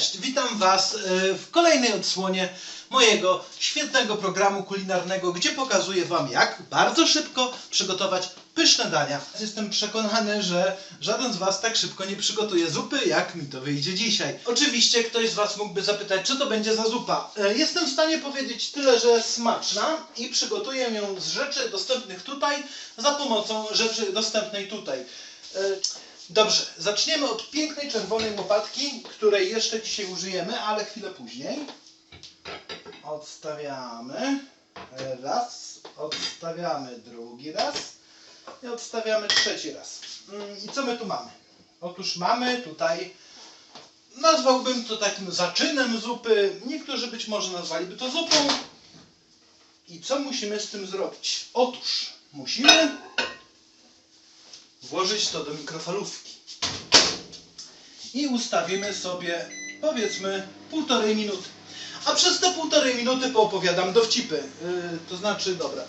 Cześć, witam Was e, w kolejnej odsłonie mojego świetnego programu kulinarnego, gdzie pokazuję Wam, jak bardzo szybko przygotować pyszne dania. Jestem przekonany, że żaden z Was tak szybko nie przygotuje zupy, jak mi to wyjdzie dzisiaj. Oczywiście ktoś z Was mógłby zapytać, co to będzie za zupa. E, Jestem w stanie powiedzieć tyle, że smaczna i przygotuję ją z rzeczy dostępnych tutaj za pomocą rzeczy dostępnej tutaj. Dobrze, zaczniemy od pięknej czerwonej łopatki, której jeszcze dzisiaj użyjemy, ale chwilę później. Odstawiamy raz, odstawiamy drugi raz i odstawiamy trzeci raz. Mm, I co my tu mamy? Otóż mamy tutaj, nazwałbym to takim zaczynem zupy, niektórzy być może nazwaliby to zupą. I co musimy z tym zrobić? Otóż musimy włożyć to do mikrofalówki. I ustawimy sobie powiedzmy półtorej minuty. A przez te półtorej minuty poopowiadam dowcipy. Yy, to znaczy, dobra,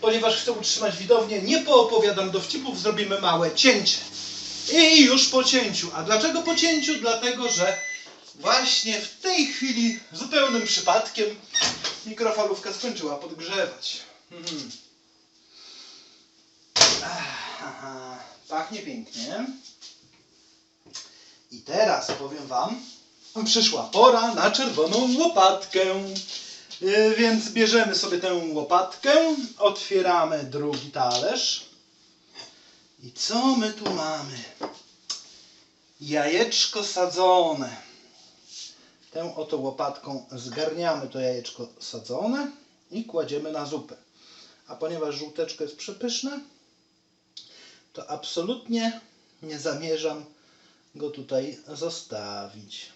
ponieważ chcę utrzymać widownię, nie poopowiadam dowcipów, zrobimy małe cięcie. I już po cięciu. A dlaczego po cięciu? Dlatego, że właśnie w tej chwili zupełnym przypadkiem mikrofalówka skończyła podgrzewać. Mhm. Pachnie pięknie. I teraz powiem Wam, przyszła pora na czerwoną łopatkę. Yy, Więc bierzemy sobie tę łopatkę, otwieramy drugi talerz. I co my tu mamy? Jajeczko sadzone. Tę oto łopatką zgarniamy to jajeczko sadzone i kładziemy na zupę. A ponieważ żółteczko jest przepyszne, to absolutnie nie zamierzam go tutaj zostawić.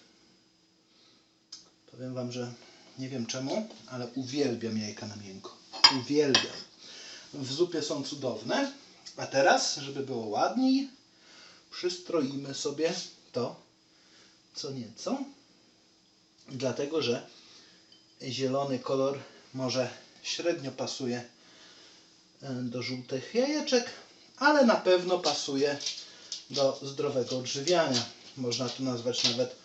Powiem Wam, że nie wiem czemu, ale uwielbiam jajka na miękko. Uwielbiam. W zupie są cudowne. A teraz, żeby było ładniej, przystroimy sobie to co nieco. Dlatego, że zielony kolor może średnio pasuje e, do żółtych jajeczek, ale na pewno pasuje do zdrowego odżywiania. Można to nazwać nawet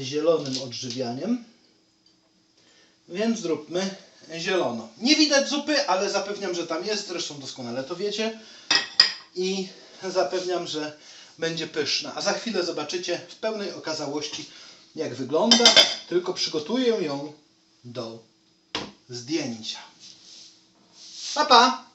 zielonym odżywianiem. Więc zróbmy zielono. Nie widać zupy, ale zapewniam, że tam jest. Zresztą doskonale to wiecie. I zapewniam, że będzie pyszna. A za chwilę zobaczycie w pełnej okazałości, jak wygląda. Tylko przygotuję ją do zdjęcia. Pa, pa!